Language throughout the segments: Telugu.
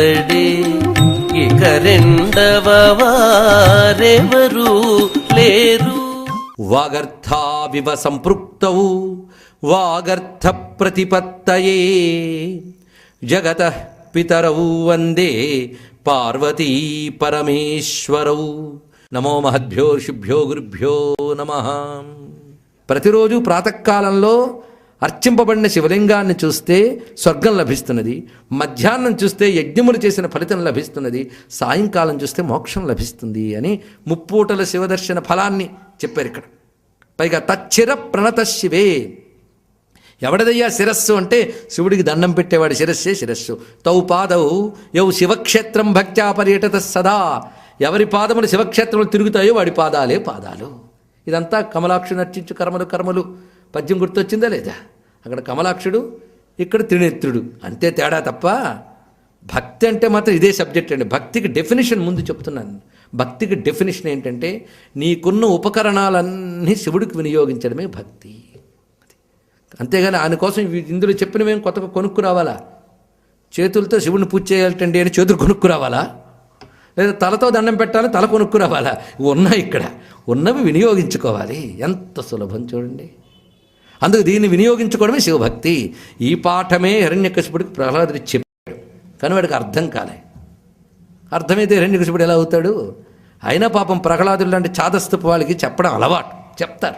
ఇతడే ఇక రెండవ వారెవరు లేరు. వాగర్థావివ సంపృక్తౌ వాగర్థ ప్రతిపత్తయే. జగత పితరౌ వందే పార్వతీ పరమేశ్వరౌ. నమో మహద్భ్యో శుభ్యో గురుభ్యో నమ. ప్రతిరోజు ప్రాతకాలంలో అర్చింపబడిన శివలింగాన్ని చూస్తే స్వర్గం లభిస్తున్నది. మధ్యాహ్నం చూస్తే యజ్ఞములు చేసిన ఫలితం లభిస్తున్నది. సాయంకాలం చూస్తే మోక్షం లభిస్తుంది అని ముప్పూటల శివదర్శన ఫలాన్ని చెప్పారు ఇక్కడ. పైగా తచ్చిర ప్రణత శివే. ఎవడదయ్యా శిరస్సు అంటే శివుడికి దండం పెట్టేవాడి శిరస్సే శిరస్సు. తౌ పాదౌ యౌ శివక్షేత్రం భక్త్యా పర్యటత సదా. ఎవరి పాదములు శివక్షేత్రములు తిరుగుతాయో వాడి పాదాలే పాదాలు. ఇదంతా కమలాక్షి నర్చించు కర్మలు కర్మలు. పద్యం గుర్తొచ్చిందా లేదా? అక్కడ కమలాక్షుడు ఇక్కడ త్రినేత్రుడు. అంతే తేడా తప్ప భక్తి అంటే మాత్రం ఇదే సబ్జెక్ట్ అండి. భక్తికి డెఫినేషన్ ముందు చెప్తున్నాను. భక్తికి డెఫినేషన్ ఏంటంటే నీకున్న ఉపకరణాలన్నీ శివుడికి వినియోగించడమే భక్తి. అంతేగాని ఆయన కోసం ఇందులో చెప్పినవేం కొత్తగా కొనుక్కు రావాలా చేతులతో శివుడిని పూజ చేయాలంటండి అని చేతులు కొనుక్కు రావాలా లేదా తలతో దండం పెట్టాలి తల కొనుక్కు రావాలా ఉన్నాయి ఇక్కడ. ఉన్నవి వినియోగించుకోవాలి. ఎంత సులభం చూడండి. అందుకు దీన్ని వినియోగించుకోవడమే శివభక్తి. ఈ పాఠమే హిరణ్యకశిపుడికి ప్రహ్లాదుడు చెప్పాడు కానీ వాడికి అర్థం కాలే. అర్థమైతే హిరణ్యకశిపుడు ఎలా అవుతాడు? అయినా పాపం ప్రహ్లాదుడు లాంటి చాదస్తపు వాళ్ళకి చెప్పడం అలవాటు. చెప్తారు.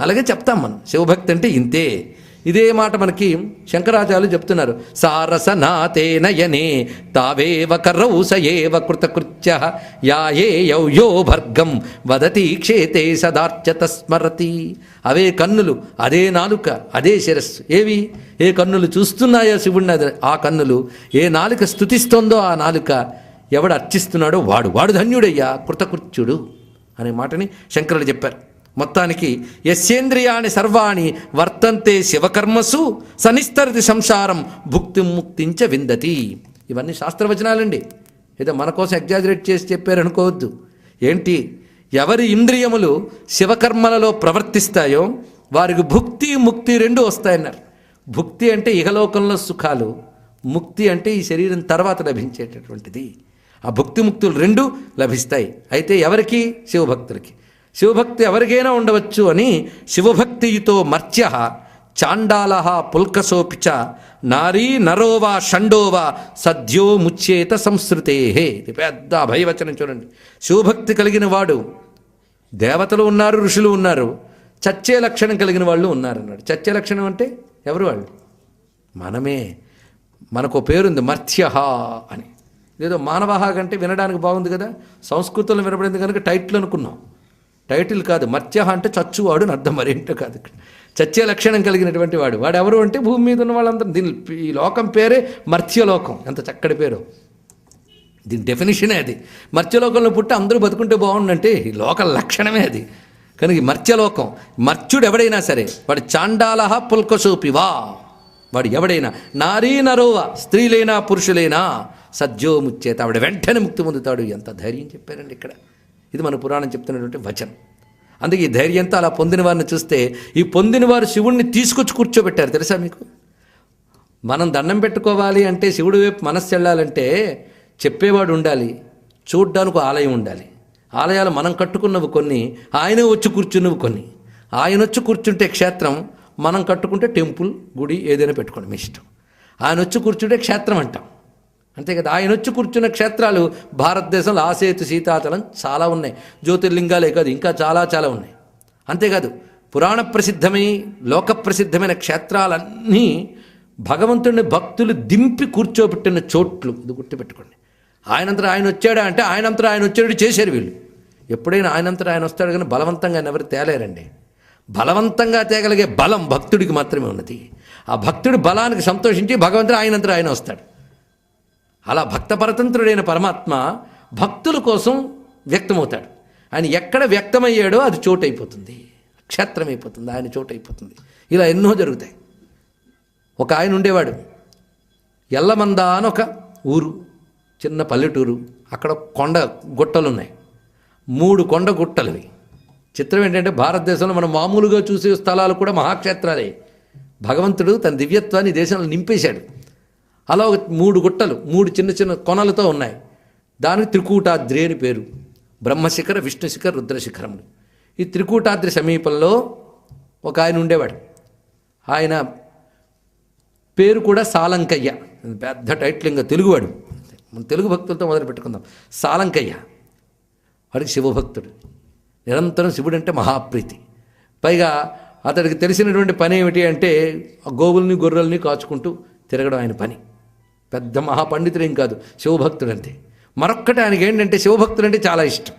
అలాగే చెప్తాం మనం. శివభక్తి అంటే ఇంతే. ఇదే మాట మనకి శంకరాచార్యులు చెప్తున్నారు. సారస నాతే నయనే తావేవ కరౌ కృతకృత్య యాయే యౌయో భర్గం వదతి క్షేతే సదార్చత స్మరతి. అవే కన్నులు అదే నాలుక అదే శిరస్సు. ఏవి? ఏ కన్నులు చూస్తున్నాయో శివుడిని ఆ కన్నులు. ఏ నాలుక స్థుతిస్తోందో ఆ నాలుక ఎవడు అర్చిస్తున్నాడో వాడు. వాడు ధన్యుడయ్యా కృతకృత్యుడు అనే మాటని శంకరులు చెప్పారు. మొత్తానికి యస్యేంద్రియాణి సర్వాణి వర్తంతే శివకర్మసు సనిస్తరతి సంసారం భుక్తి ముక్తించ విందతి. ఇవన్నీ శాస్త్రవచనాలండి. ఏదో మన కోసం ఎగ్జాజరేట్ చేసి చెప్పారనుకోవద్దు ఏంటి? ఎవరి ఇంద్రియములు శివకర్మలలో ప్రవర్తిస్తాయో వారికి భుక్తి ముక్తి రెండు వస్తాయన్నారు. భుక్తి అంటే ఇహలోకంలో సుఖాలు ముక్తి అంటే ఈ శరీరం తర్వాత లభించేటటువంటిది. ఆ భుక్తి ముక్తులు రెండు లభిస్తాయి. అయితే ఎవరికి? శివభక్తులకి. శివభక్తి ఎవరికైనా ఉండవచ్చు అని శివభక్తితో మర్త్య చాండాల పుల్కసోపిచ నారీ నరోవా షండోవా సద్యో ముచ్చేత సంస్కృతే ఇది పెద్ద అభయవచనం చూడండి. శివభక్తి కలిగిన వాడు దేవతలు ఉన్నారు ఋషులు ఉన్నారు చచ్చే లక్షణం కలిగిన వాళ్ళు ఉన్నారు అన్నాడు. చచ్చే లక్షణం అంటే ఎవరు వాళ్ళు? మనమే. మనకు పేరుంది మర్త్య అని. ఏదో మానవహ కంటే వినడానికి బాగుంది కదా. సంస్కృతంలో వినపడింది కనుక టైటిల్ అనుకున్నాం. టైటిల్ కాదు మర్త్యహ అంటే చచ్చువాడు అని అర్థం మరేంటో కాదు. ఇక్కడ చచ్చే లక్షణం కలిగినటువంటి వాడు. వాడు ఎవరు అంటే భూమి మీద ఉన్న వాళ్ళందరూ. దీని ఈ లోకం పేరే మర్త్యలోకం. ఎంత చక్కటి పేరు. దీని డెఫినేషనే అది. మర్త్యలోకంలో పుట్టి అందరూ బతుకుంటే బాగుండంటే ఈ లోక లక్షణమే అది. కనుక ఈ మర్త్యలోకం మర్త్యుడు ఎవడైనా సరే వాడు చాండాలహ పుల్కసూపివా. వాడు ఎవడైనా. నారీ నరోవ స్త్రీలైనా పురుషులైనా సద్యోముచ్చేత. ఆవిడ వెంటనే ముక్తి పొందుతాడు. ఎంత ధైర్యం చెప్పారండి ఇక్కడ. ఇది మన పురాణం చెప్తున్నటువంటి వచనం. అందుకే ఈ ధైర్యంతో అలా పొందిన వారిని చూస్తే ఈ పొందిన వారు శివుణ్ణి తీసుకొచ్చి కూర్చోబెట్టారు. తెలుసా మీకు? మనం దండం పెట్టుకోవాలి అంటే శివుడి వైపు మనస్సు వెళ్ళాలంటే చెప్పేవాడు ఉండాలి. చూడ్డానికి ఒక ఆలయం ఉండాలి. ఆలయాలు మనం కట్టుకున్నవి కొన్ని ఆయన వచ్చి కూర్చున్నవి కొన్ని. ఆయన వచ్చి కూర్చుంటే క్షేత్రం మనం కట్టుకుంటే టెంపుల్ గుడి ఏదైనా పెట్టుకోండి మీ ఇష్టం. ఆయన వచ్చి కూర్చుంటే క్షేత్రం అంటాం. అంతే కదా ఆయన వచ్చి కూర్చున్న క్షేత్రాలు భారతదేశంలో ఆసేతు సీతాచలం చాలా ఉన్నాయి. జ్యోతిర్లింగాలే కాదు ఇంకా చాలా చాలా ఉన్నాయి. అంతేకాదు పురాణ ప్రసిద్ధమై లోక ప్రసిద్ధమైన క్షేత్రాలన్నీ భగవంతుడిని భక్తులు దింపి కూర్చోబెట్టిన చోట్లు. ఇది గుర్తుపెట్టుకోండి. ఆయనంతరం ఆయన వచ్చాడా అంటే ఆయనంతరం ఆయన వచ్చాడు చేశారు వీళ్ళు. ఎప్పుడైనా ఆయనంతరం ఆయన వస్తాడు కానీ బలవంతంగా ఆయన ఎవరు తేలేరండి. బలవంతంగా తేగలిగే బలం భక్తుడికి మాత్రమే ఉన్నది. ఆ భక్తుడి బలానికి సంతోషించి భగవంతుడు ఆయనంతరం ఆయన వస్తాడు. అలా భక్త పరతంత్రుడైన పరమాత్మ భక్తుల కోసం వ్యక్తమవుతాడు. ఆయన ఎక్కడ వ్యక్తమయ్యాడో అది చోటైపోతుంది. క్షేత్రమైపోతుంది. ఆయన చోటైపోతుంది. ఇలా ఎన్నో జరుగుతాయి. ఒక ఆయన ఉండేవాడు. ఎల్లమంద అని ఒక ఊరు చిన్న పల్లెటూరు. అక్కడ కొండ గుట్టలు ఉన్నాయి మూడు కొండ గుట్టలవి. చిత్రం ఏంటంటే భారతదేశంలో మనం మామూలుగా చూసే స్థలాలు కూడా మహాక్షేత్రాలే. భగవంతుడు తన దివ్యత్వాన్ని దేశంలో నింపేశాడు. అలా ఒక మూడు గుట్టలు మూడు చిన్న చిన్న కొనలతో ఉన్నాయి. దానికి త్రికూటాద్రి అని పేరు. బ్రహ్మశిఖర విష్ణుశిఖర రుద్రశిఖరములు. ఈ త్రికూటాద్రి సమీపంలో ఒక ఆయన ఉండేవాడు. ఆయన పేరు కూడా సాలంకయ్య. పెద్ద టైటిల్ ఇంకా తెలుగువాడు. మన తెలుగు భక్తులతో మొదలు పెట్టుకుందాం. సాలంకయ్య. వాడికి శివభక్తుడు. నిరంతరం శివుడు అంటే మహాప్రీతి. పైగా అతడికి తెలిసినటువంటి పని ఏమిటి అంటే ఆ గోవుల్ని గొర్రెల్ని కాచుకుంటూ తిరగడం ఆయన పని. పెద్ద మహాపండితుడేం కాదు శివభక్తుడు అంతే మరొక్కటి ఆయనకి ఏంటంటే శివభక్తుడు అంటే చాలా ఇష్టం.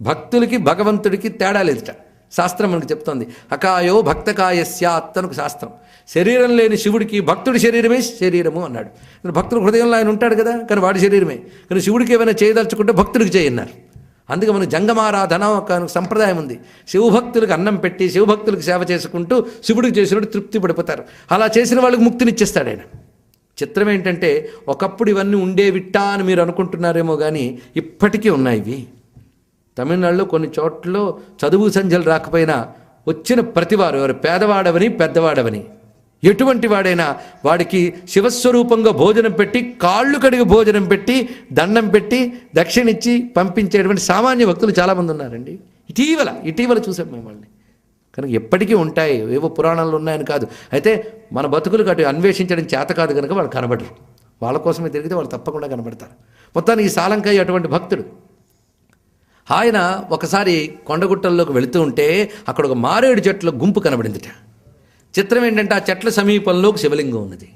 భక్తులకి భగవంతుడికి తేడా లేదుట. శాస్త్రం మనకు చెప్తోంది అకాయో భక్తకాయస్యాత్ అనుకు శాస్త్రం. శరీరం లేని శివుడికి భక్తుడి శరీరమే శరీరము అన్నాడు. భక్తుడు హృదయంలో ఆయన ఉంటాడు కదా కానీ వాడి శరీరమే. కానీ శివుడికి ఏమైనా చేయదలుచుకుంటే భక్తుడికి చేయన్నారు. అందుకే మన జంగమారాధన ఒక సంప్రదాయం ఉంది. శివభక్తులకు అన్నం పెట్టి శివభక్తులకు సేవ చేసుకుంటూ శివుడికి చేసినట్టు తృప్తి పడిపోతారు. అలా చేసిన వాళ్ళకి ముక్తినిచ్చేస్తాడు ఆయన. చిత్రం ఏంటంటే ఒకప్పుడు ఇవన్నీ ఉండేవిట్టా అని మీరు అనుకుంటున్నారేమో కానీ ఇప్పటికీ ఉన్నాయి ఇవి. తమిళనాడులో కొన్ని చోట్ల చదువు సంధ్యలు రాకపోయినా వచ్చిన ప్రతివారు ఎవరు? పేదవాడవని పెద్దవాడవని. ఎటువంటి వాడైనా వాడికి శివస్వరూపంగా భోజనం పెట్టి కాళ్ళు కడిగి భోజనం పెట్టి దండం పెట్టి దక్షిణిచ్చి పంపించేటువంటి సామాన్య భక్తులు చాలామంది ఉన్నారండి. ఇటీవల ఇటీవల చూసాం మేము కనుక ఎప్పటికీ ఉంటాయి. ఏవో పురాణాలు ఉన్నాయని కాదు. అయితే మన బతుకులు అటు అన్వేషించడం చేత కాదు కనుక వాళ్ళు కనబడరు. వాళ్ళ కోసమే తిరిగితే వాళ్ళు తప్పకుండా కనబడతారు. మొత్తానికి ఈ సాలంకాయ అటువంటి భక్తుడు ఆయన ఒకసారి కొండగుట్టల్లోకి వెళుతూ ఉంటే అక్కడ ఒక మారేడు చెట్ల గుంపు కనబడిందిట. చిత్రం ఏంటంటే ఆ చెట్ల సమీపంలో ఒక శివలింగం ఉన్నది.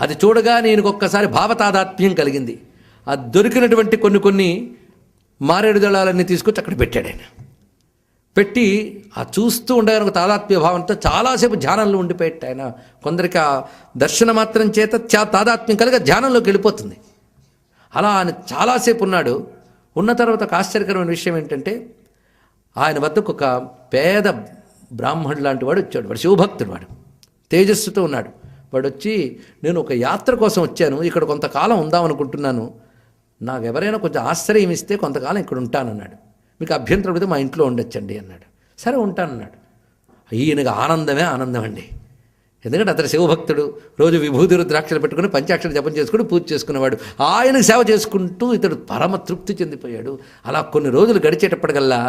అది చూడగా నేను ఒక్కసారి భావతాదాత్మ్యం కలిగింది. ఆ దొరికినటువంటి కొన్ని కొన్ని మారేడు దళాలన్నీ తీసుకొచ్చి అక్కడ పెట్టాడు ఆయన. పెట్టి ఆ చూస్తూ ఉండగానే ఒక తాదాత్మ్య భావంతో చాలాసేపు ధ్యానంలో ఉండిపోయేట ఆయన. కొందరికి ఆ దర్శన మాత్రం చేత చా తాదాత్మ్యం కలిగి ధ్యానంలోకి వెళ్ళిపోతుంది. అలా ఆయన చాలాసేపు ఉన్నాడు. ఉన్న తర్వాత ఒక ఆశ్చర్యకరమైన విషయం ఏంటంటే ఆయన వద్దకు ఒక పేద బ్రాహ్మణుడు లాంటి వాడు వచ్చాడు. వాడు శివభక్తుడు వాడు. తేజస్సుతో ఉన్నాడు. వాడు వచ్చి నేను ఒక యాత్ర కోసం వచ్చాను. ఇక్కడ కొంతకాలం ఉందాం అనుకుంటున్నాను నాకు ఎవరైనా కొంచెం ఆశ్రయం ఇస్తే కొంతకాలం ఇక్కడ ఉంటానన్నాడు. మీకు అభ్యంతరం పడితే మా ఇంట్లో ఉండొచ్చండి అన్నాడు. సరే ఉంటానన్నాడు ఈయనకు ఆనందమే ఆనందం అండి ఎందుకంటే అతను శివభక్తుడు. రోజు విభూతి రుద్రాక్షలు పెట్టుకుని పంచాక్షర జపం చేసుకుని పూజ చేసుకునేవాడు. ఆయనకు సేవ చేసుకుంటూ ఇతడు పరమ తృప్తి చెందిపోయాడు. అలా కొన్ని రోజులు గడిచేటప్పటికల్లా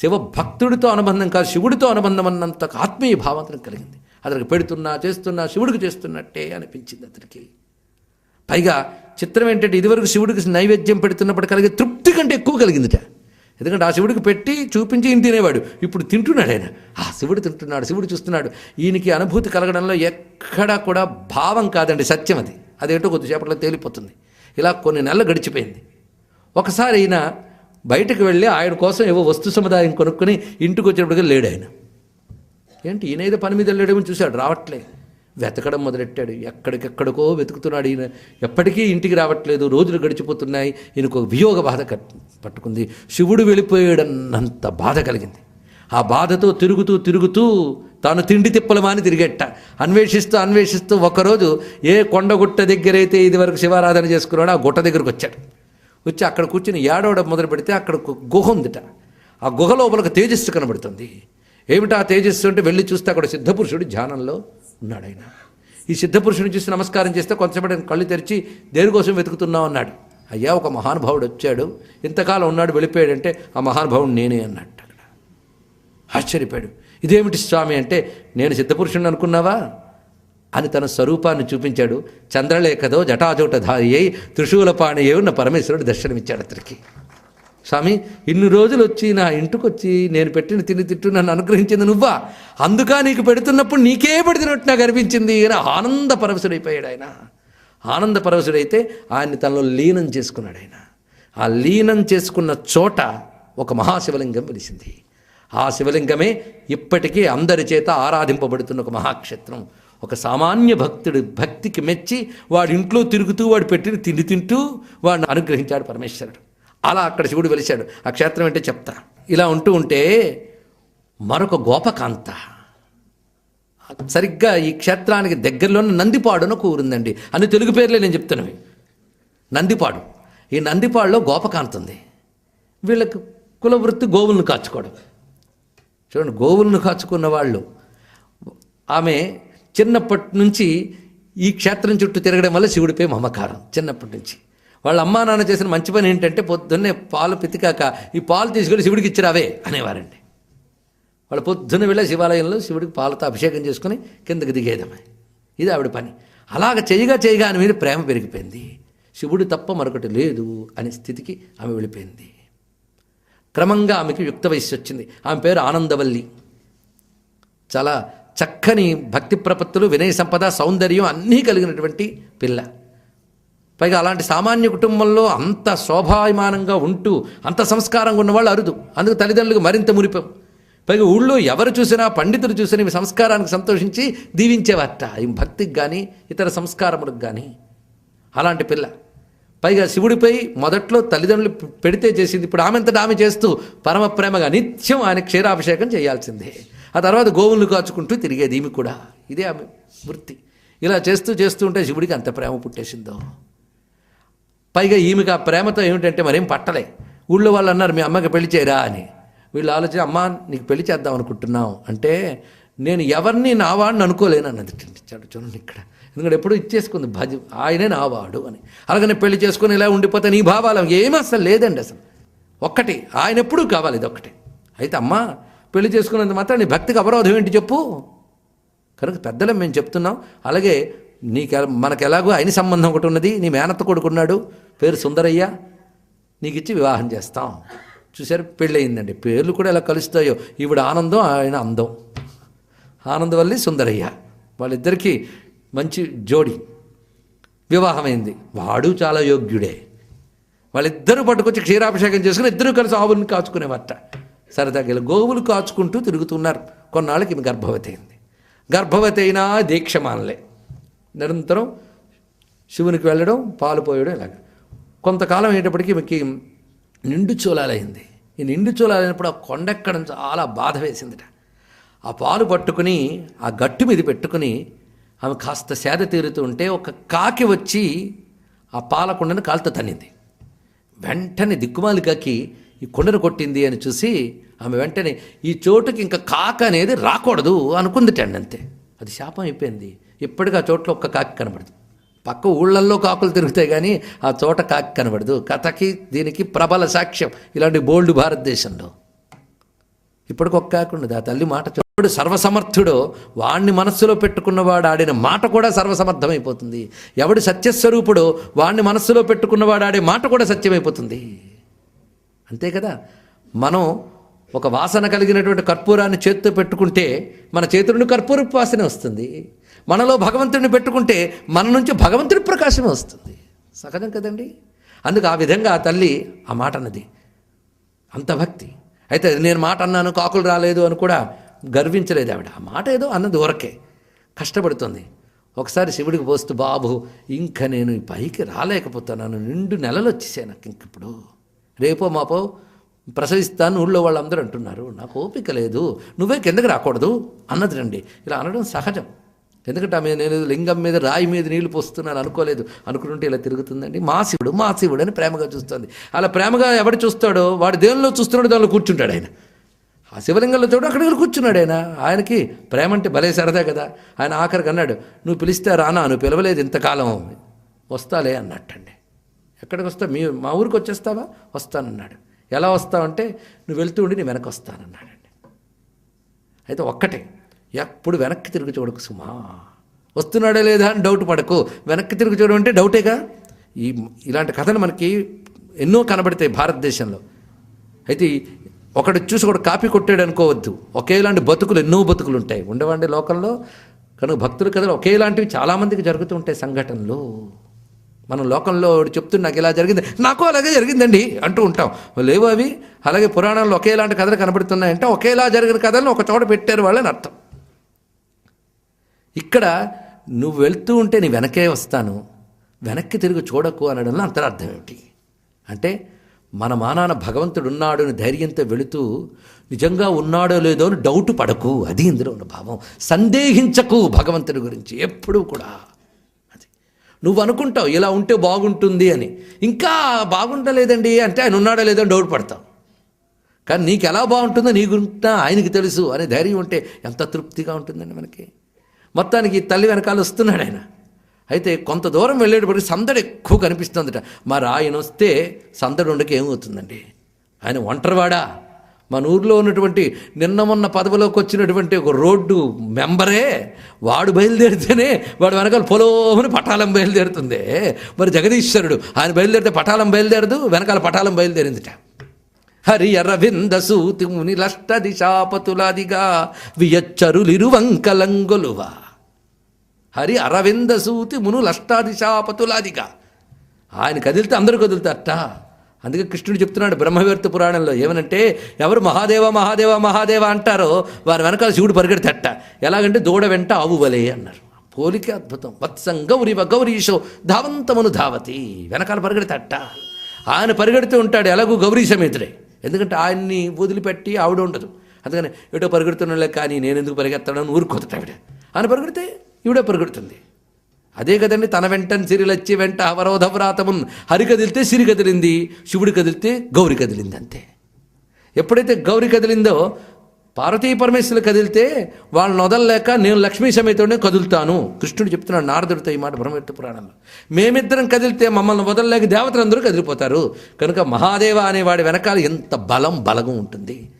శివభక్తుడితో అనుబంధం కాదు శివుడితో అనుబంధం అన్నంత ఆత్మీయ భావం అతనికి కలిగింది. అతనికి పెడుతున్నా చేస్తున్నా శివుడికి చేస్తున్నట్టే అనిపించింది అతనికి. పైగా చిత్రం ఏంటంటే ఇదివరకు శివుడికి నైవేద్యం పెడుతున్నప్పుడు కలిగే తృప్తి కంటే ఎక్కువ కలిగిందిట. ఎందుకంటే ఆ శివుడికి పెట్టి చూపించి ఈయన తినేవాడు. ఇప్పుడు తింటున్నాడు ఆయన. ఆ శివుడు తింటున్నాడు శివుడు చూస్తున్నాడు. ఈయనకి అనుభూతి కలగడంలో ఎక్కడా కూడా భావం కాదండి సత్యం అది. అదేంటో కొద్దిసేపట్లో తేలిపోతుంది. ఇలా కొన్ని నెలలు గడిచిపోయింది. ఒకసారి ఈయన బయటకు వెళ్ళి ఆయన కోసం ఏవో వస్తు సముదాయం కొనుక్కొని ఇంటికి వచ్చినప్పటికీ లేడు ఆయన. ఏంటి ఈయన ఏదో పని మీద వెళ్ళాడేమో చూశాడు రావట్లే వెతకడం మొదలెట్టాడు. ఎక్కడికెక్కడికో వెతుకుతున్నాడు ఈయన. ఎప్పటికీ ఇంటికి రావట్లేదు. రోజులు గడిచిపోతున్నాయి. ఈయనకు ఒక వియోగ బాధ కట్- పట్టుకుంది. శివుడు వెళ్ళిపోయాడన్నంత బాధ కలిగింది. ఆ బాధతో తిరుగుతూ తిరుగుతూ తాను తిండి తిప్పలమాని తిరిగెట్ట అన్వేషిస్తూ అన్వేషిస్తూ ఒకరోజు ఏ కొండగుట్ట దగ్గరైతే ఇదివరకు శివారాధన చేసుకున్నాడో ఆ గుట్ట దగ్గరకు వచ్చాడు. వచ్చి అక్కడ కూర్చుని ఏడవడం మొదలు పెడితే అక్కడ గుహ ఉందిట. ఆ గుహ లోపలకు తేజస్సు కనబడుతుంది. ఏమిటా తేజస్సు అంటే వెళ్ళి చూస్తే అక్కడ సిద్ధపురుషుడు ధ్యానంలో ఉన్నాడు ఆయన. ఈ సిద్ధపురుషుని చూసి నమస్కారం చేస్తే కొంతసేపటి కళ్ళు తెరిచి దేనికోసం వెతుకుతున్నావు? అన్నాడు. అయ్యా ఒక మహానుభావుడు వచ్చాడు. ఇంతకాలం ఉన్నాడు వెళ్ళిపోయాడంటే ఆ మహానుభావుడు నేనే అన్నట్టు అక్కడ ఆశ్చర్యపోయాడు. ఇదేమిటి స్వామి అంటే నేను సిద్ధపురుషుని అనుకున్నావా? అని తన స్వరూపాన్ని చూపించాడు. చంద్రలేఖదో జటాజోటధారి అయి త్రిశూలపాణి అయి ఉన్న పరమేశ్వరుడు దర్శనమిచ్చాడు అతనికి. స్వామి ఇన్ని రోజులు వచ్చి నా ఇంటికి వచ్చి నేను పెట్టిన తిని తిట్టు నన్ను అనుగ్రహించింది నువ్వా? అందుక నీకు పెడుతున్నప్పుడు నీకే పెడుతున్నట్టు నాకు అనిపించింది అని ఆనంద పరవశుడైపోయాడు ఆయన. ఆనంద పరవశుడైతే ఆయన్ని తనలో లీనం చేసుకున్నాడు ఆయన. ఆ లీనం చేసుకున్న చోట ఒక మహాశివలింగం వెలిసింది. ఆ శివలింగమే ఇప్పటికీ అందరి చేత ఆరాధింపబడుతున్న ఒక మహాక్షేత్రం. ఒక సామాన్య భక్తుడు భక్తికి మెచ్చి వాడి ఇంట్లో తిరుగుతూ వాడు పెట్టిన తిండి తింటూ వాడిని అనుగ్రహించాడు పరమేశ్వరుడు. అలా అక్కడ శివుడు వెలిశాడు. ఆ క్షేత్రం అంటే చెప్తా. ఇలా ఉంటూ ఉంటే మరొక గోపకాంత. సరిగ్గా ఈ క్షేత్రానికి దగ్గరలోనే నందిపాడు అని కూరుందండి అన్ని తెలుగు పేర్లే నేను చెప్తున్నవి. నందిపాడు. ఈ నందిపాడులో గోపకాంత ఉంది. వీళ్ళకి కులవృత్తి గోవులను కాచుకోవడం. చూడండి గోవులను కాచుకున్న వాళ్ళు ఆమె చిన్నప్పటి నుంచి ఈ క్షేత్రం చుట్టూ తిరగడం వల్ల శివుడిపై మమకారం. చిన్నప్పటి నుంచి. వాళ్ళ అమ్మా నాన్న చేసిన మంచి పని ఏంటంటే పొద్దున్నే పాలు పితికాక ఈ పాలు తీసుకెళ్ళి శివుడికి ఇచ్చిరావే అనేవారండి. వాళ్ళు పొద్దున్న వెళ్ళి శివాలయంలో శివుడికి పాలతో అభిషేకం చేసుకుని కిందకి దిగేదమే ఇది ఆవిడ పని. అలాగ చేయగా చేయగా ఆమె మీద ప్రేమ పెరిగిపోయింది. శివుడు తప్ప మరొకటి లేదు అనే స్థితికి ఆమె వెళ్ళిపోయింది. క్రమంగా ఆమెకి యుక్త వయస్సు వచ్చింది. ఆమె పేరు ఆనందవల్లి. చాలా చక్కని భక్తి ప్రపత్తులు వినయ సంపద సౌందర్యం అన్నీ కలిగినటువంటి పిల్ల. పైగా అలాంటి సామాన్య కుటుంబంలో అంత శోభాయమానంగా ఉంటూ అంత సంస్కారంగా ఉన్నవాళ్ళు అరుదు. అందుకు తల్లిదండ్రులకు మరింత మురిపం. పైగా ఊళ్ళో ఎవరు చూసినా పండితులు చూసినా ఈ సంస్కారానికి సంతోషించి దీవించేవారట. ఈ భక్తికి కానీ ఇతర సంస్కారములకు కానీ అలాంటి పిల్ల. పైగా శివుడిపై మొదట్లో తల్లిదండ్రులు పెడితే చేసింది. ఇప్పుడు ఆమెంతట ఆమె చేస్తూ పరమ ప్రేమగా నిత్యం ఆయన క్షీరాభిషేకం చేయాల్సిందే. ఆ తర్వాత గోవులను కాచుకుంటూ తిరిగేది ఈమె కూడా. ఇదే ఆమె వృత్తి ఇలా చేస్తూ చేస్తూ ఉంటే శివుడికి అంత ప్రేమ పుట్టేసిందో. పైగా ఈమెకి ఆ ప్రేమతో ఏమిటంటే మరేం పట్టలే. ఊళ్ళో వాళ్ళు అన్నారు మీ అమ్మకి పెళ్ళి చేయరా అని. వీళ్ళు ఆలోచన అమ్మ నీకు పెళ్ళి చేద్దాం అనుకుంటున్నాం అంటే నేను ఎవరిని నావాడిని అనుకోలేను అన్నది చాడు చూడండి ఇక్కడ. ఎందుకంటే ఎప్పుడు ఇచ్చేసుకుంది భజ ఆయనే నావాడు అని. అలాగనే పెళ్ళి చేసుకుని ఇలా ఉండిపోతే నీ భావాలు ఏమీ అసలు లేదండి అసలు. ఒక్కటి ఆయన ఎప్పుడూ కావాలి ఇది ఒక్కటి అయితే అమ్మ పెళ్ళి చేసుకున్నంత మాత్రం నీ భక్తికి అవరోధం ఏంటి చెప్పు. కనుక పెద్దలం మేము చెప్తున్నాం. అలాగే నీకు మనకు ఎలాగో ఆయన సంబంధం ఒకటి ఉన్నది. నీ మేనత్త కొడుకున్నాడు. పేరు సుందరయ్య. నీకు ఇచ్చి వివాహం చేస్తాం. చూసారు పెళ్ళయిందండి. పేర్లు కూడా ఎలా కలుస్తాయో. ఈవిడ ఆనందం ఆయన అందం. ఆనందవల్లి సుందరయ్య. వాళ్ళిద్దరికీ మంచి జోడి. వివాహమైంది. వాడు చాలా యోగ్యుడే. వాళ్ళిద్దరూ పట్టుకొచ్చి క్షీరాభిషేకం చేసుకుని ఇద్దరు కలిసి ఆవులను కాచుకునేవట సరదాగా గోవులు కాచుకుంటూ తిరుగుతున్నారు. కొన్నాళ్ళకి ఈమె గర్భవతి అయింది. గర్భవతి అయినా దీక్ష మానలే నిరంతరం శివునికి వెళ్ళడం పాలు పోయడం ఇలాగ. కొంతకాలం అయ్యేటప్పటికీ ఈమెకి నిండు చూలాలైంది ఈ నిండు చూలాలైనప్పుడు ఆ కొండెక్కడం చాలా బాధ వేసిందిట. ఆ పాలు పట్టుకుని ఆ గట్టు మీద పెట్టుకుని ఆమె కాస్త సేద తీరుతూ ఉంటే ఒక కాకి వచ్చి ఆ పాల కుండను కాలుతో తన్నింది. వెంటనే దిక్కుమాలి కాకి ఈ కుండను కొట్టింది అని చూసి ఆమె వెంటనే ఈ చోటుకి ఇంకా కాక అనేది రాకూడదు అనుకుందిటండి అంతే. అది శాపం అయిపోయింది. ఇప్పటికీ ఆ చోట్ల ఒక్క కాకి కనబడదు. పక్క ఊళ్ళల్లో కాకులు తిరుగుతాయి కానీ ఆ చోట కాకి కనబడదు. కథకి దీనికి ప్రబల సాక్ష్యం ఇలాంటి బోల్డ్ భారతదేశంలో. ఇప్పటికి ఒక్క కాకుండా ఆ తల్లి మాట చూడు సర్వసమర్థుడో వాణ్ణి మనస్సులో పెట్టుకున్నవాడు ఆడిన మాట కూడా సర్వసమర్థమైపోతుంది. ఎవడు సత్యస్వరూపుడు వాణ్ణి మనస్సులో పెట్టుకున్నవాడు ఆడే మాట కూడా సత్యమైపోతుంది. అంతే కదా? మనం ఒక వాసన కలిగినటువంటి కర్పూరాన్ని చేత్తో పెట్టుకుంటే మన చేతి నుండి కర్పూరపు వాసన వస్తుంది. మనలో భగవంతుడిని పెట్టుకుంటే మన నుంచి భగవంతుడి ప్రకాశం వస్తుంది. సహజం కదండి? అందుకు ఆ విధంగా ఆ తల్లి ఆ మాట అన్నది. అంత భక్తి. అయితే నేను మాట అన్నాను కాకులు రాలేదు అని కూడా గర్వించలేదు ఆవిడ. ఆ మాట ఏదో అన్నది ఊరకే. కష్టపడుతుంది. ఒకసారి శివుడికి పోస్తూ బాబు ఇంకా నేను పైకి రాలేకపోతున్నాను. నిండు నెలలు వచ్చేసాయి నాకు ఇంక ఇప్పుడు. రేపో మాపో ప్రసవిస్తాను ఊళ్ళో వాళ్ళందరూ అంటున్నారు. నాకు ఓపిక లేదు. నువ్వే కిందకి రాకూడదు. అన్నది రండి. ఇలా అనడం సహజం. ఎందుకంటే ఆమె నేను లింగం మీద రాయి మీద నీళ్ళు పోస్తున్నాను అనుకోలేదు. అనుకుంటే ఇలా తిరుగుతుందండి. మా శివుడు మా శివుడు అని ప్రేమగా చూస్తుంది. అలా ప్రేమగా ఎవడు చూస్తాడో వాడు దేవుల్లో చూస్తున్నాడు దానిలో కూర్చుంటాడు ఆయన. ఆ శివలింగంలో చూడు అక్కడ కూర్చున్నాడు ఆయన. ఆయనకి ప్రేమ అంటే భలే సరదా కదా. ఆయన ఆఖరికి అన్నాడు నువ్వు పిలిస్తే రానా? నువ్వు పిలవలేదు ఇంతకాలం. వస్తాలే అన్నట్టండి. ఎక్కడికి వస్తావు? మీ మా ఊరికి వచ్చేస్తావా? వస్తానన్నాడు. ఎలా వస్తావంటే నువ్వు వెళ్తూ ఉండి నేను వెనక వస్తానన్నాడండి. అయితే ఒక్కటే ఎప్పుడు వెనక్కి తిరిగి చూడకు సుమా. వస్తున్నాడా లేదా అని డౌట్ పడకు. వెనక్కి తిరిగి చూడడం అంటే డౌటేగా ఈ ఇలాంటి కథలు మనకి ఎన్నో కనబడతాయి భారతదేశంలో. అయితే ఒకడు చూసి ఒకడు కాపీ కొట్టాడు అనుకోవద్దు. ఒకేలాంటి బతుకులు ఎన్నో బతుకులు ఉంటాయి. ఉండవండి లోకంలో. కనుక భక్తుల కథలు ఒకేలాంటివి చాలామందికి జరుగుతూ ఉంటాయి సంఘటనలు. మనం లోకంలో చెప్తున్న నాకు ఇలా జరిగింది. నాకు అలాగే జరిగిందండి అంటూ ఉంటాం. లేవు అవి. అలాగే పురాణాల్లో ఒకేలాంటి కథలు కనబడుతున్నాయంటే ఒకేలా జరిగిన కథలను ఒక చోట పెట్టారు వాళ్ళని అర్థం. ఇక్కడ నువ్వు వెళ్తూ ఉంటే నీ వెనకే వస్తాను వెనక్కి తిరిగి చూడకు అనడంలో అంతరార్థం ఏమిటి అంటే మన మానాన భగవంతుడున్నాడు అని ధైర్యంతో వెళుతూ నిజంగా ఉన్నాడో లేదో అని డౌట్ పడకు. అది ఇందులో ఉన్న భావం. సందేహించకు భగవంతుడి గురించి. ఎప్పుడూ కూడా. అది. నువ్వు అనుకుంటావు ఇలా ఉంటే బాగుంటుంది అని. ఇంకా బాగుండలేదండి అంటే ఆయన ఉన్నాడో లేదో అని డౌట్ పడతావు. కానీ నీకు ఎలా బాగుంటుందో నీ గురించి ఆయనకి తెలుసు అనే ధైర్యం ఉంటే ఎంత తృప్తిగా ఉంటుందండి మనకి? మొత్తానికి తల్లి వెనకాల వస్తున్నాడు ఆయన. అయితే కొంత దూరం వెళ్ళేటప్పటికి సందడి ఎక్కువ కనిపిస్తుందట. మరి ఆయన వస్తే సందడి ఉండక ఏమవుతుందండి? ఆయన ఒంటరివాడా? మన ఊర్లో ఉన్నటువంటి నిన్న మొన్న పదవిలోకి వచ్చినటువంటి ఒక రోడ్డు మెంబరే వాడు బయలుదేరితేనే వాడు వెనకాల పొలోమని పటాలం బయలుదేరుతుంది. మరి జగదీశ్వరుడు ఆయన బయలుదేరితే పటాలం బయలుదేరదు వెనకాల పటాలం బయలుదేరిందిట. హరి అరవింద సూతి ముని లష్ట దిశాపతులాదిగా వియచ్చరులిరువంకలంగొలువా. హరి అరవింద సూతి మును లష్టాదిశాపతులాదిగా ఆయన కదిలితే అందరూ కదులుతారట. అందుకే కృష్ణుడు చెప్తున్నాడు బ్రహ్మవేత్త పురాణంలో ఏమనంటే ఎవరు మహాదేవ మహాదేవ మహాదేవ అంటారో వారి వెనకాల శివుడు పరిగెడతట ఎలాగంటే దూడ వెంట ఆవు వలే అన్నారు. పోలిక అద్భుతం. వత్సం గౌరివ గౌరీశో ధావంతమును ధావతి. వెనకాల పరిగెడతట ఆయన పరిగెడుతూ ఉంటాడు ఎలాగూ గౌరీ సమేతుడే. ఎందుకంటే ఆయన్ని వదిలిపెట్టి ఆవిడ ఉండదు. అందుకని ఏటో పరిగెడుతున్నా కానీ నేను ఎందుకు పరిగెత్తాడని ఊరుకోదట ఆవిడ. ఆయన పరిగెడితే ఈవిడే పరిగెడుతుంది. అదే కదండి తన వెంటని సిరిలచ్చి వెంట అవరోధవ్రాతమున్ హరి కదిలితే సిరి కదిలింది శివుడు కదిలితే గౌరి కదిలింది అంతే. ఎప్పుడైతే గౌరి కదిలిందో పార్వతీ పరమేశ్వరులు కదిలితే వాళ్ళని వదలలేక నేను లక్ష్మీ సమేతోనే కదులుతాను. కృష్ణుడు చెప్తున్నాడు నారదుడితో ఈ మాట బ్రహ్మవిత్త పురాణంలో. మేమిద్దరం కదిలితే మమ్మల్ని వదలలేక దేవతలందరూ కదిలిపోతారు. కనుక మహాదేవ అనేవాడి వెనకాల ఎంత బలం బలగం ఉంటుంది.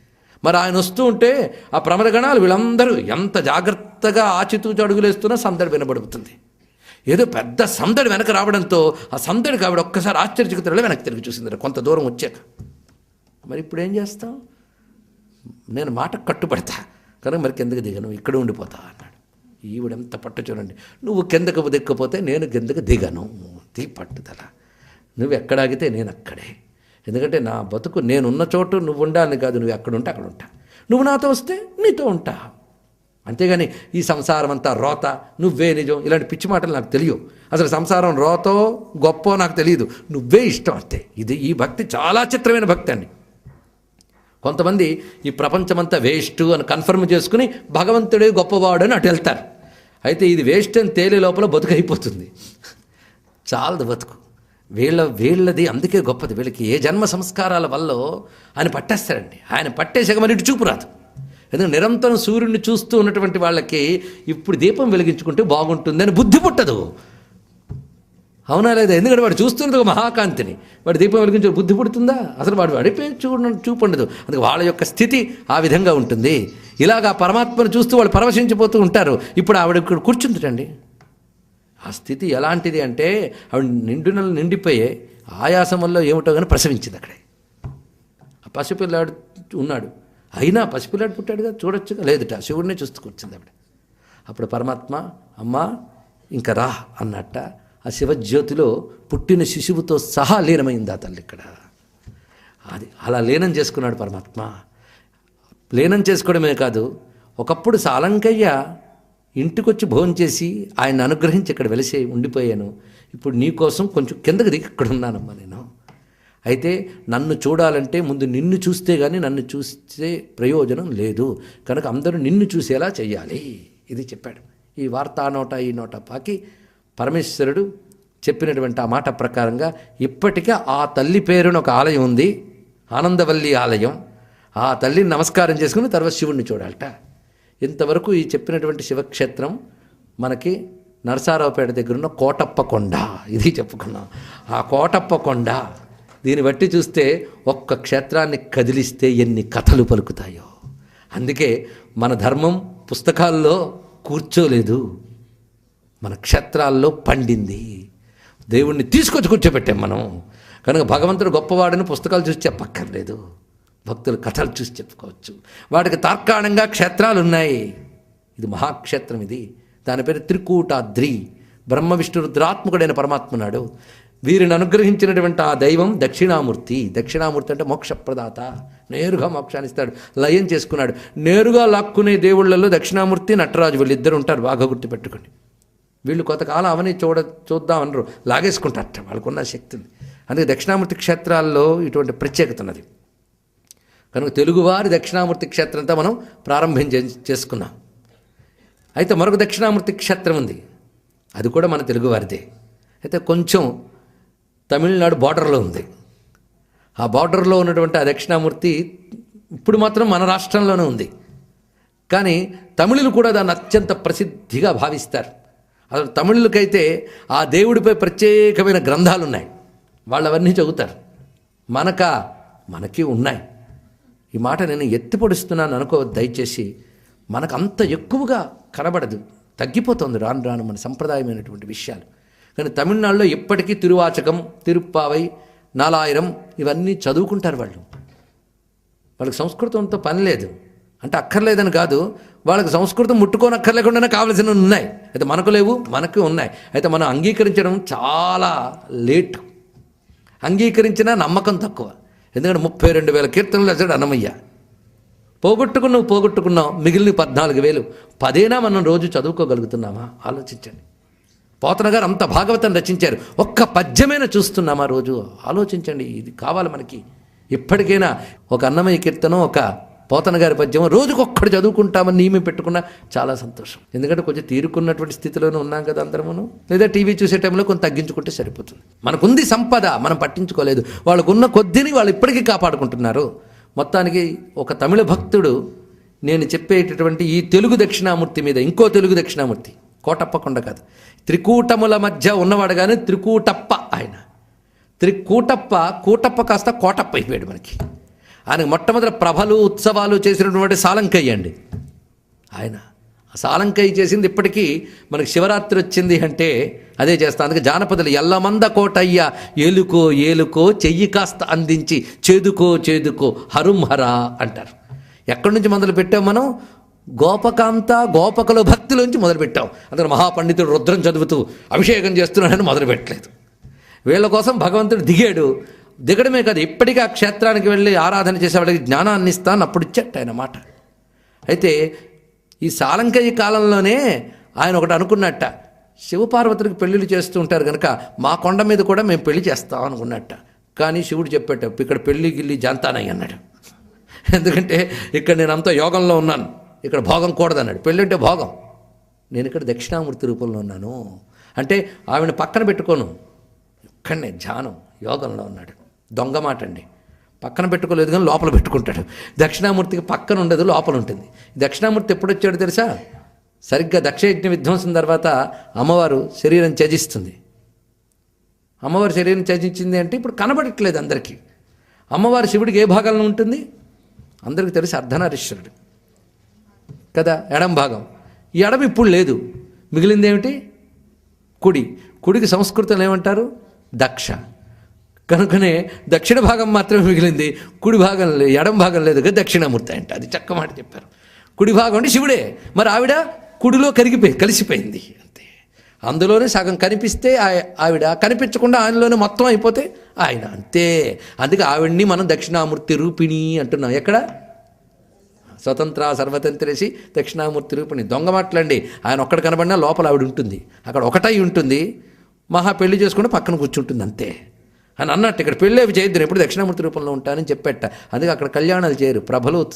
మరి ఆయన వస్తూ ఉంటే ఆ ప్రమరగణాలు వీళ్ళందరూ ఎంత జాగ్రత్తగా ఆచితూచి అడుగులేస్తున్నా సందడి వినబడుతుంది. ఏదో పెద్ద సందడి వెనక రావడంతో ఆ సందడికి ఆవిడ ఒక్కసారి ఆశ్చర్యచకుతులలో వెనక్కి తిరిగి చూసింది కొంత దూరం వచ్చాక. మరి ఇప్పుడు ఏం చేస్తాం? నేను మాట కట్టుబడతా. కనుక మరి కిందకి దిగను ఇక్కడ ఉండిపోతా అన్నాడు. ఈవిడెంత పట్టు చూడండి. నువ్వు కిందకు దిక్కపోతే నేను కిందకు దిగను. తీ పట్టుదల. నువ్వు ఎక్కడాగితే నేను అక్కడే. ఎందుకంటే నా బతుకు నేనున్న చోటు నువ్వు ఉండాలని కాదు నువ్వు ఎక్కడుంటే అక్కడ ఉంటా. నువ్వు నాతో వస్తే నీతో ఉంటా. అంతేగాని ఈ సంసారం అంతా రోత నువ్వే నిజం ఇలాంటి పిచ్చి మాటలు నాకు తెలియవు. అసలు సంసారం రోతో గొప్పో నాకు తెలియదు. నువ్వే ఇష్టం అంతే. ఇది ఈ భక్తి చాలా చిత్రమైన భక్తి అండి. కొంతమంది ఈ ప్రపంచమంతా వేస్ట్ అని కన్ఫర్మ్ చేసుకుని భగవంతుడే గొప్పవాడు అని అటు వెళ్తారు. అయితే ఇది వేస్ట్ అని తేలే లోపల బతుకు అయిపోతుంది. చాలదు బతుకు. వీళ్ళ వీళ్ళది అందుకే గొప్పది. వీళ్ళకి ఏ జన్మ సంస్కారాల వల్ల ఆయన పట్టేస్తారండి. ఆయన పట్టేసాక మరి ఇటు చూపు రాదు. ఎందుకంటే నిరంతరం సూర్యుడిని చూస్తూ ఉన్నటువంటి వాళ్ళకి ఇప్పుడు దీపం వెలిగించుకుంటే బాగుంటుందని బుద్ధి పుట్టదు. అవునా లేదా? ఎందుకంటే వాడు చూస్తున్నది ఒక మహాకాంతిని. వాడు దీపం వెలిగించే బుద్ధి పుడుతుందా? అసలు వాడు అడిపే చూడ చూపండదు. అందుకే వాళ్ళ యొక్క స్థితి ఆ విధంగా ఉంటుంది. ఇలాగా పరమాత్మను చూస్తూ వాళ్ళు పరవశించిపోతూ ఉంటారు. ఇప్పుడు ఆవిడ ఇక్కడ కూర్చుందిటండి. ఆ స్థితి ఎలాంటిది అంటే ఆవిడ నిండు నెలలు నిండిపోయే ఆయాసం వల్ల ఏమిటో కానీ ప్రసవించింది అక్కడే. ఆ పసిపిల్లాడు ఉన్నాడు. అయినా పసిపిల్లాడు పుట్టాడుగా? చూడొచ్చుగా? లేదుట. శివుడినే చూస్తూ కూర్చుంది ఆవిడ. అప్పుడు పరమాత్మ అమ్మా ఇంకా రా అన్నట్ట. ఆ శివజ్యోతిలో పుట్టిన శిశువుతో సహా లీనమైంది ఆ తల్లి ఇక్కడ? అది అలా లీనం చేసుకున్నాడు పరమాత్మ. లీనం చేసుకోవడమే కాదు ఒకప్పుడు సాలంకయ్య ఇంటికొచ్చి భోజనం చేసి ఆయన అనుగ్రహించి ఇక్కడ వెలిసి ఉండిపోయాను. ఇప్పుడు నీ కోసం కొంచెం కిందకి దిగి ఇక్కడ ఉన్నానమ్మా నేను. అయితే నన్ను చూడాలంటే ముందు నిన్ను చూస్తే కానీ నన్ను చూస్తే ప్రయోజనం లేదు. కనుక అందరూ నిన్ను చూసేలా చెయ్యాలి. ఇది చెప్పాడు. ఈ వార్త ఆ నోట ఈ నోట పాకి పరమేశ్వరుడు చెప్పినటువంటి ఆ మాట ప్రకారంగా ఇప్పటికే ఆ తల్లి పేరున ఒక ఆలయం ఉంది ఆనందవల్లి ఆలయం. ఆ తల్లిని నమస్కారం చేసుకుని తర్వాత శివుణ్ణి చూడాలట. ఇంతవరకు ఈ చెప్పినటువంటి శివక్షేత్రం మనకి నరసారావుపేట దగ్గర ఉన్న కోటప్ప కొండ ఇది చెప్పుకున్నాం. ఆ కోటప్ప కొండ దీన్ని బట్టి చూస్తే ఒక్క క్షేత్రాన్ని కదిలిస్తే ఎన్ని కథలు పలుకుతాయో. అందుకే మన ధర్మం పుస్తకాల్లో కూర్చోలేదు. మన క్షేత్రాల్లో పండింది. దేవుణ్ణి తీసుకొచ్చి కూర్చోబెట్టాం మనం. కనుక భగవంతుడు గొప్పవాడని పుస్తకాలు చూసి చెప్పక్కర్లేదు. భక్తులు కథలు చూసి చెప్పుకోవచ్చు. వాటికి తార్కాణంగా క్షేత్రాలు ఉన్నాయి ఇది మహాక్షేత్రం ఇది. దాని పేరు త్రికూటాద్రి. బ్రహ్మ విష్ణు రుద్రాత్మకుడైన పరమాత్మనాడు వీరిని అనుగ్రహించినటువంటి ఆ దైవం దక్షిణామూర్తి. దక్షిణామూర్తి అంటే మోక్షప్రదాత. నేరుగా మోక్షాన్ని ఇస్తాడు. లయం చేసుకున్నాడు. నేరుగా లాక్కునే దేవుళ్ళల్లో దక్షిణామూర్తి నటరాజు వీళ్ళిద్దరు ఉంటారు. బాగా గుర్తుపెట్టుకోండి. వీళ్ళు కొంతకాలం అవని చూడ చూద్దామనరు లాగేసుకుంటారట. వాళ్ళకున్న శక్తి ఉంది అందుకే దక్షిణామూర్తి క్షేత్రాల్లో ఇటువంటి ప్రత్యేకత ఉన్నది. కనుక తెలుగువారి దక్షిణామూర్తి క్షేత్రంతో మనం ప్రారంభం చే- చేసుకున్నాం. అయితే మరొక దక్షిణామూర్తి క్షేత్రం ఉంది. అది కూడా మన తెలుగువారిదే. అయితే కొంచెం తమిళనాడు బార్డర్లో ఉంది. ఆ బార్డర్లో ఉన్నటువంటి ఆ దక్షిణామూర్తి ఇప్పుడు మాత్రం మన రాష్ట్రంలోనే ఉంది. కానీ తమిళులు కూడా దాన్ని అత్యంత ప్రసిద్ధిగా భావిస్తారు. అసలు తమిళులకైతే ఆ దేవుడిపై ప్రత్యేకమైన గ్రంథాలు ఉన్నాయి వాళ్ళు అవన్నీ చదువుతారు. మనక మనకి ఉన్నాయి. ఈ మాట నేను ఎత్తిపొడుస్తున్నాను అనుకో దయచేసి మనకు అంత ఎక్కువగా కనబడదు. తగ్గిపోతుంది రాను రాను మన సంప్రదాయమైనటువంటి విషయాలు. కానీ తమిళనాడులో ఎప్పటికీ తిరువాచకం తిరుప్పావై నాలాయిరం ఇవన్నీ చదువుకుంటారు వాళ్ళు. వాళ్ళకి సంస్కృతంతో పని లేదు. అంటే అక్కర్లేదని కాదు వాళ్ళకి సంస్కృతం ముట్టుకోనక్కర్లేకుండానే కావలసినవి ఉన్నాయి. అయితే మనకు లేవు మనకు ఉన్నాయి. అయితే మనం అంగీకరించడం చాలా లేట్. అంగీకరించినా నమ్మకం తక్కువ. ఎందుకంటే ముప్పై రెండు వేల కీర్తనలు రాశాడు అన్నమయ్య. పోగొట్టుకున్నావు పోగొట్టుకున్నావు మిగిలిన పద్నాలుగు వేలు. పదేనా మనం రోజు చదువుకోగలుగుతున్నామా? ఆలోచించండి. పోతన గారు అంత భాగవతం రచించారు. ఒక్క పద్యమైన చూస్తున్నామా రోజు? ఆలోచించండి ఇది కావాలి మనకి. ఇప్పటికైనా ఒక అన్నమయ్య కీర్తనం ఒక పోతన గారి పద్యం రోజుకొక్కడు చదువుకుంటామని నియమం పెట్టుకున్నా చాలా సంతోషం. ఎందుకంటే కొంచెం తీరుకున్నటువంటి స్థితిలోనే ఉన్నాం కదా అందరమును. లేదా టీవీ చూసే టైంలో కొంత తగ్గించుకుంటే సరిపోతుంది. మనకుంది సంపద మనం పట్టించుకోలేదు. వాళ్ళకున్న కొద్దిని వాళ్ళు ఇప్పటికీ కాపాడుకుంటున్నారు. మొత్తానికి ఒక తమిళ భక్తుడు నేను చెప్పేటటువంటి ఈ తెలుగు దక్షిణామూర్తి మీద ఇంకో తెలుగు దక్షిణామూర్తి కోటప్పకొండ కాదు. త్రికూటముల మధ్య ఉన్నవాడు కానీ త్రికూటప్ప ఆయన. త్రికూటప్ప కూటప్ప కాస్త కోటప్ప అయిపోయాడు మనకి. ఆయన మొట్టమొదటి ప్రభలు ఉత్సవాలు చేసినటువంటి సాలంకయ్య అండి. ఆయన సాలంకయ్య చేసింది ఇప్పటికీ మనకి శివరాత్రి వచ్చింది అంటే అదే చేస్తాం. అందుకే జానపదులు ఎల్లమంద కోటయ్య ఏలుకో ఏలుకో చెయ్యి కాస్త అందించి చేదుకో చేదుకో హరుంహరా అంటారు. ఎక్కడి నుంచి మొదలు పెట్టాం మనం? గోపకాంత గోపకుల భక్తిలోంచి మొదలుపెట్టాం అందులో మహాపండితుడు రుద్రం చదువుతూ అభిషేకం చేస్తున్నాడని మొదలు పెట్టలేదు. వీళ్ళ కోసం భగవంతుడు దిగాడు. దిగడమే కాదు ఇప్పటికీ ఆ క్షేత్రానికి వెళ్ళి ఆరాధన చేసేవాడికి జ్ఞానాన్ని ఇస్తాను అప్పుడు ఇచ్చట ఆయన మాట. అయితే ఈ సాలంకయ్య కాలంలోనే ఆయన ఒకటి అనుకున్నట్ట శివపార్వతులకు పెళ్ళిళ్ళు చేస్తూ ఉంటారు కనుక మా కొండ మీద కూడా మేము పెళ్ళి చేస్తాం అనుకున్నట్ట. కానీ శివుడు చెప్పేట ఇక్కడ పెళ్ళి గిల్లి జాంతానయ్య అన్నాడు. ఎందుకంటే ఇక్కడ నేను అంతా యోగంలో ఉన్నాను ఇక్కడ భోగం కూడదన్నాడు. పెళ్ళి అంటే భోగం. నేను ఇక్కడ దక్షిణామూర్తి రూపంలో ఉన్నాను. అంటే ఆవిడ పక్కన పెట్టుకోను. ఇక్కడనే ధ్యానం యోగంలో ఉన్నాడు. దొంగ మాట అండి పక్కన పెట్టుకోలేదు కానీ లోపల పెట్టుకుంటాడు. దక్షిణామూర్తికి పక్కన ఉండదు లోపల ఉంటుంది. దక్షిణామూర్తి ఎప్పుడు వచ్చాడు తెలుసా? సరిగ్గా దక్షయజ్ఞ విధ్వంసం తర్వాత అమ్మవారు శరీరం త్యజిస్తుంది. అమ్మవారి శరీరం త్యజించింది అంటే ఇప్పుడు కనబడట్లేదు అందరికీ. అమ్మవారి శివుడికి ఏ భాగంలో ఉంటుంది? అందరికీ తెలిసి అర్ధనారీశ్వరుడు. కదా? ఎడం భాగం. ఈ ఎడం ఇప్పుడు లేదు. మిగిలింది ఏమిటి? కుడి. కుడికి సంస్కృతంలో ఏమంటారు? దక్ష. కనుకనే దక్షిణ భాగం మాత్రమే మిగిలింది కుడి భాగం లేదు ఎడం భాగం లేదు కదా దక్షిణామూర్తి అంట. అది చక్క మాట చెప్పారు. కుడి భాగం అంటే శివుడే. మరి ఆవిడ కుడిలో కరిగిపోయి కలిసిపోయింది అంతే. అందులోనే సగం కనిపిస్తే ఆ- ఆవిడ కనిపించకుండా ఆయనలోనే మొత్తం అయిపోతే ఆయన అంతే. అందుకే ఆవిడ్ని మనం దక్షిణామూర్తి రూపిణి అంటున్నాం. ఎక్కడ? స్వతంత్ర సర్వతంత్రేసి దక్షిణామూర్తి రూపిణి. దొంగ మాటలండి. ఆయన ఒక్కడ కనబడినా లోపల ఆవిడ ఉంటుంది. అక్కడ ఒకటై ఉంటుంది. మహా పెళ్ళి చేసుకుంటే పక్కన కూర్చుంటుంది అంతే. అని అన్నట్టు ఇక్కడ పెళ్ళి అవి చేయొద్దు ఎప్పుడు దక్షిణామూర్తి రూపంలో ఉంటానని చెప్పేట. అందుకే అక్కడ కళ్యాణాలు చేయరు. ప్రభలు